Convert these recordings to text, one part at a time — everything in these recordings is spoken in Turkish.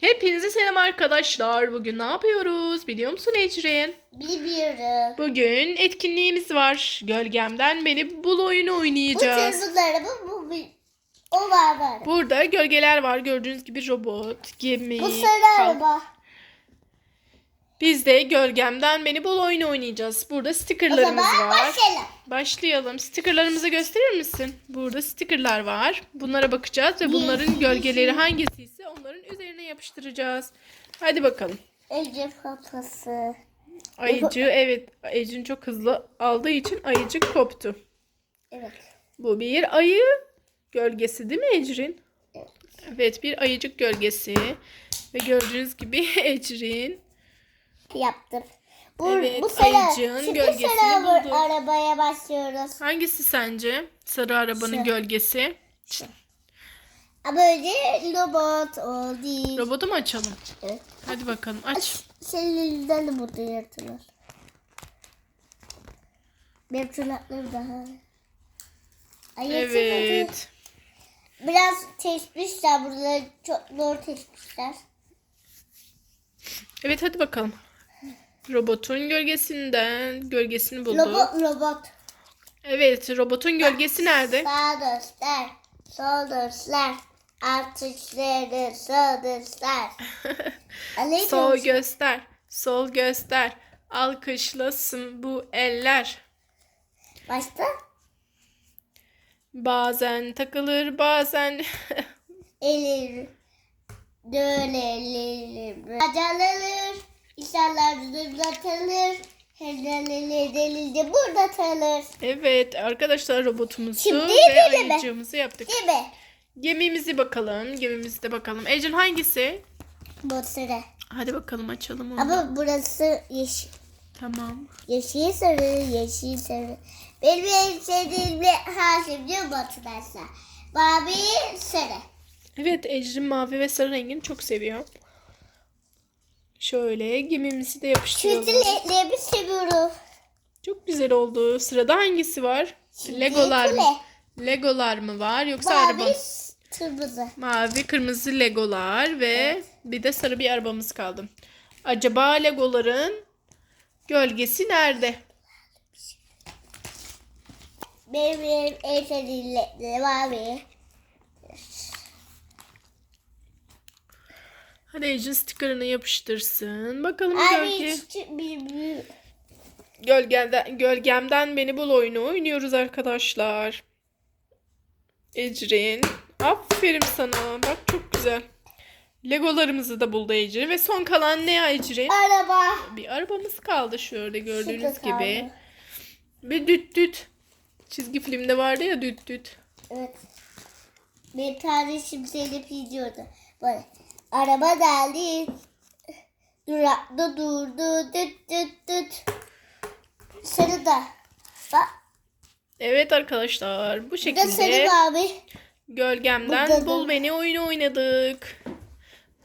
Hepinize selam arkadaşlar. Bugün ne yapıyoruz? Biliyor musun Ecrin? Bilmiyorum. Bugün etkinliğimiz var. Gölgemden beni bul oyunu Bu oynayacağız. çocukları bu, bu, bu. O var var. Burada gölgeler var. Gördüğünüz gibi robot, gemi. Bu sarı kalk- araba. Biz de gölgemden beni bul oyunu oynayacağız. Burada O stickerlarımız zaman var. başlayalım. Başlayalım. Stickerlarımızı gösterir misin? Burada stickerlar var. Bunlara bakacağız ve bunların gölgeleri hangisi ise onların üzerine yapıştıracağız. Hadi bakalım. Ece kafası. Ayıcı evet Ecin çok hızlı aldığı için ayıcık koptu. Evet. Bu bir ayı gölgesi değil mi Ecrin? Evet. Evet bir ayıcık gölgesi. Ve gördüğünüz gibi Ecrin Yaptım. Bu, Evet, bu sarı. ayıcığın gölgesini ar- bulduk. arabaya başlıyoruz. hangisi sence? Sarı arabanın Şu. gölgesi. Ama önce robot o değil. Robotu mu açalım? Evet. Hadi bakalım aç. Senin de burada yaratılır. Benim tırnaklarım daha. Ay. Evet. Biraz teşmişler burada. Çok zor teşmişler. Evet hadi bakalım. Robotun gölgesinden gölgesini bulduk. Robot, robot. Evet robotun gölgesi nerede? Sağ göster. Sol göster. Artışları göster. Ay, Sol göster, sol göster. Alkışlasın bu eller. Başta? Bazen takılır, bazen Elir. Dönelir. Acalır. İnsanlar zırlatılır. Helalilir delildi burada kalır. Evet arkadaşlar robotumuzu Şimdi ve ayıcığımızı yaptık. Mi? Gemimizi bakalım. Gemimizi de bakalım. Ecil hangisi? Bu sıra. Hadi bakalım açalım onu. Ama burası yeşil. Tamam. Yeşil sarı, yeşil sarı. Benim en sevdiğim bir Haşim diyor arkadaşlar. Mavi sarı. Evet Ecrin mavi ve sarı rengini çok seviyor. Şöyle gemimizi de yapıştıralım. Çünkü renklerimi seviyorum. Çok güzel oldu. Sırada hangisi var? Legolar mı? Legolar mı var yoksa araba? Mavi kırmızı. Mavi, kırmızı legolar ve bir de sarı bir arabamız kaldı. Acaba legoların gölgesi nerede? Benim, en sevdiğim mavi. Hadi Ecin sticker'ını yapıştırsın. Bakalım Abi gölge. bir büyük. Gölgemden, beni bul oyunu oynuyoruz arkadaşlar. Ecrin. Aferin sana. Bak çok güzel. Legolarımızı da buldu Ecrin. Ve son kalan ne ya Ecrin? Araba. Bir arabamız kaldı şöyle gördüğünüz Şurada gibi. kaldı. Bir düt düt. Çizgi filmde vardı ya düt düt. Evet. Bir tane şimşek gidiyordu. Böyle. Araba geldi. Durakta durdu. Düt düt düt. Sarı da. Bak. Evet arkadaşlar bu da sarı şekilde mavi. gölgemden Burada da- bul beni oyunu oynadık.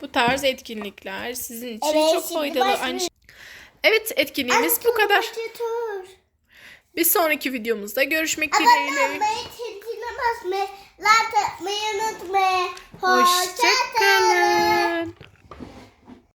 Bu tarz etkinlikler sizin için Evet, çok faydalı. Aynı Evet etkinliğimiz bu kadar. Bir sonraki videomuzda görüşmek Ama dileğiyle. basmayı, like atmayı unutmayın. Hoşçakalın. Hoşçakalın.